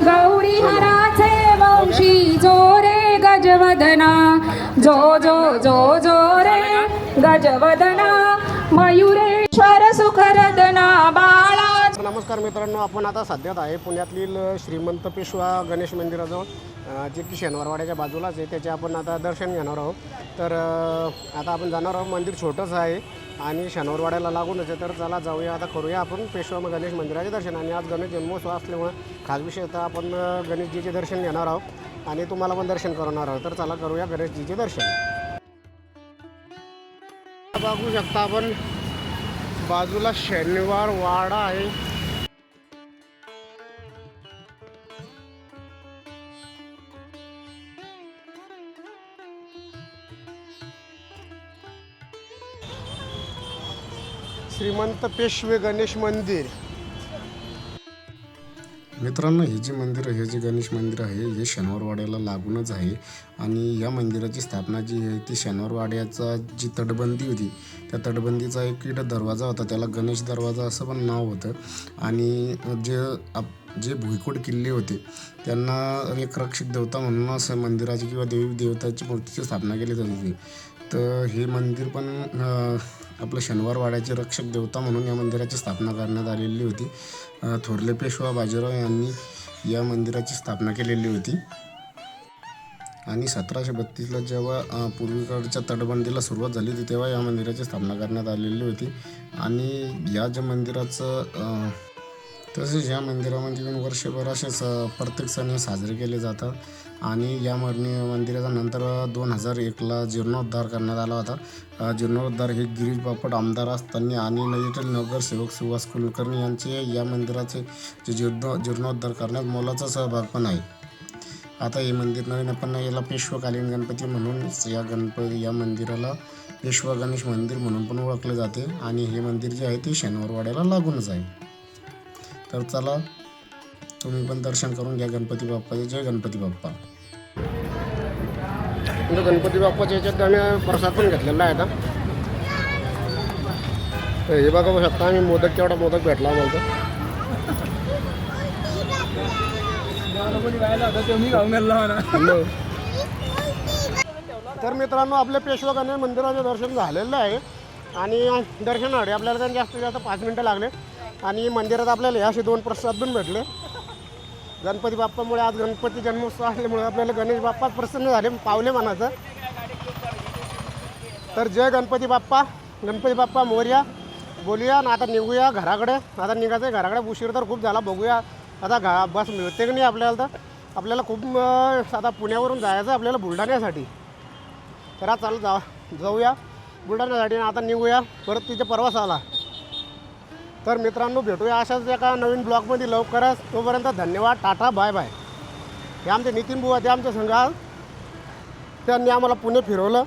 गौरी हराचे वंशी जो रे गजवदना जो जो जो जो रे गजवदना मयुरेश्वर सुखरदना बाळा नमस्कार मित्रांनो आपण आता सध्यात आहे पुण्यातील श्रीमंत पेशवा गणेश मंदिराजवळ जे की शनिवारवाड्याच्या बाजूलाच आहे त्याचे आपण आता दर्शन घेणार आहोत. तर आता आपण जाणार आहोत मंदिर छोटंच आहे. आणि शनिवारवाड्याला लागूनच आहे तर चला जाऊया आता करूया आपण. पेशवा गणेश मंदिराचे दर्शन. आणि आज गणेश जन्मोत्सव असल्यामुळे खासविषयत आपण गणेशजीचे दर्शन घेणार आहोत. आणि तुम्हाला पण दर्शन करणार आहोत. तर चला करूया गणेशजीचे दर्शन. बघू शकता आपण बाजूला शनिवार वाडा आहे. श्रीमंत पेशवे गणेश मंदिर. मित्रांनो हे जे मंदिर हे जे गणेश मंदिर आहे हे शनिवारवाड्याला लागूनच आहे. आणि या मंदिराची स्थापना जी आहे ती शनिवारवाड्याचा जी तटबंदी होती त्या तटबंदीचा एक इकडं दरवाजा होता. त्याला गणेश दरवाजा असं पण नाव होतं. आणि जे आप जे भुईकोट किल्ले होते त्यांना एक रक्षक देवता म्हणून असं मंदिराची किंवा देवी देवताची मूर्तीची स्थापना केली जात होती. तर हे मंदिर पण अं, आपलं शनिवारवाड्याचे रक्षक देवता म्हणून या मंदिराची स्थापना करण्यात आलेली होती. थोरले पेशवा बाजीराव यांनी या मंदिराची स्थापना केलेली होती. आणि सतराशे बत्तीसला जेव्हा पूर्वीकडच्या तटबंदीला सुरुवात झाली होती तेव्हा या मंदिराची स्थापना करण्यात आलेली होती. आणि या ज्या मंदिराचं तसेच या मंदिरामध्ये येऊन वर्षभर असे स प्रत्येक सण हे साजरे केले जातात. आणि या मरणी मंदिराचा नंतर दोन हजार एकला जीर्णोद्धार करण्यात आला होता. जीर्णोद्धार हे गिरीश बापट आमदार असताना आणि नवीन नगरसेवक सुहास कुलकर्णी यांचे या मंदिराचे जे जीर्ण जीर्णोद्धार करण्यात मोलाचा सहभाग पण आहे. आता हे मंदिर नवीन आपण याला पेशवकालीन गणपती म्हणून या गणपती या मंदिराला पेशवा गणेश मंदिर म्हणून पण ओळखले जाते. आणि हे मंदिर जे आहे ते शनिवारवाड्याला लागूनच आहे. तर चला तुम्ही पण दर्शन करून घ्या गणपती बाप्पाचे. जय गणपती बाप्पा. गणपती बाप्पाच्या याच्यात आम्ही प्रसाद पण घेतलेला आहे आता. तर हे बघा बघू शकता आम्ही मोदक केवढा मोदक भेटला आम्हाला. हॅलो. तर मित्रांनो आपल्या पेशवकाने मंदिराचे दर्शन झालेलं आहे. आणि दर्शनासाठी आपल्याला काही जास्तीत जास्त पाच मिनटं लागले. आणि मंदिरात आपल्याला असे दोन प्रसाद पण भेटले. गणपती बाप्पामुळे आज गणपती जन्मोत्सव असल्यामुळे आपल्याला गणेश बाप्पाच प्रसन्न झाले पावले म्हणायचं. तर जय गणपती बाप्पा गणपती बाप्पा मोर्या. बोलूया ना आता निघूया घराकडे. आता निघायचं आहे घराकडे. उशीर तर खूप झाला. बघूया. आता घा बस मिळते की नाही आपल्याला तर. आपल्याला खूप आता पुण्यावरून जायचं आहे आपल्याला बुलढाण्यासाठी. तर आता चालू जा जाऊया बुलढाण्यासाठी आता निघूया. परत तिचा प्रवास आला. तर मित्रांनो भेटूया अशाच एका नवीन ब्लॉगमध्ये. लवकरच तोपर्यंत धन्यवाद टाटा बाय बाय. हे आमचे नितीन बुवा ते आमच्या संघात. त्यांनी आम्हाला पुणे फिरवलं.